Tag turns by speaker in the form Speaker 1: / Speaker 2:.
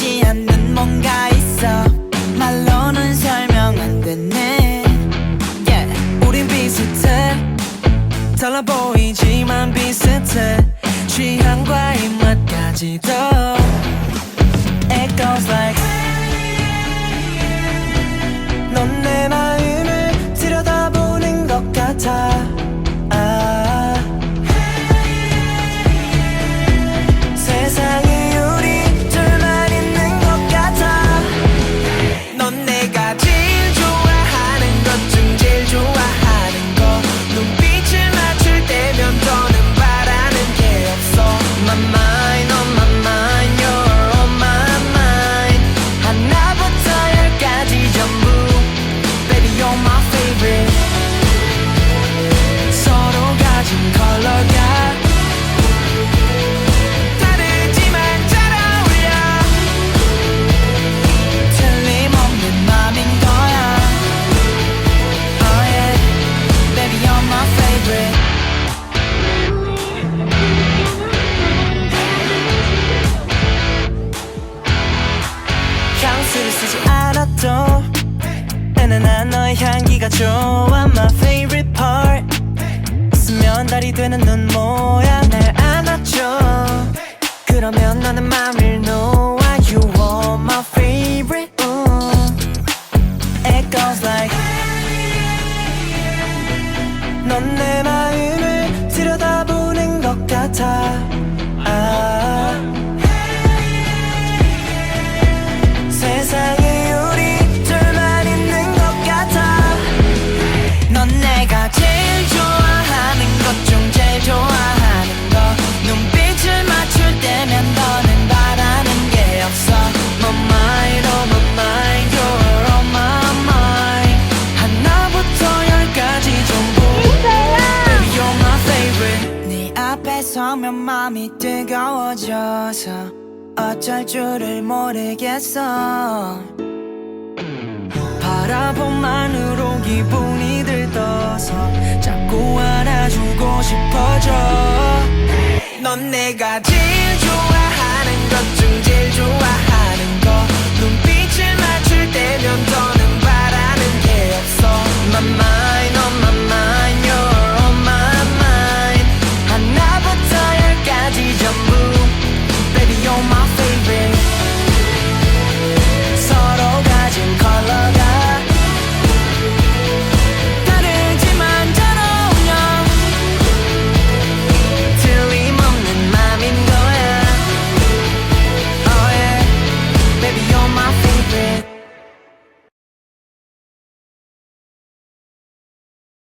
Speaker 1: 지 않는 뭔가 있어. 말로는 설명 안 되네. Yeah. 우린 비슷해. 달라 보이지만 비슷해. 취향과 입맛까지도 It goes like 네가 좋아 my favorite part. 쓰면 달이 되는 눈 모양 날 안아줘. 그러면 너는 마음을 놓아. 서면 맘이 뜨거워져서 어쩔 줄을 모르겠어. 바라봄만으로 기분이 들떠서 자꾸 안아주고 싶어져. 넌 내가 지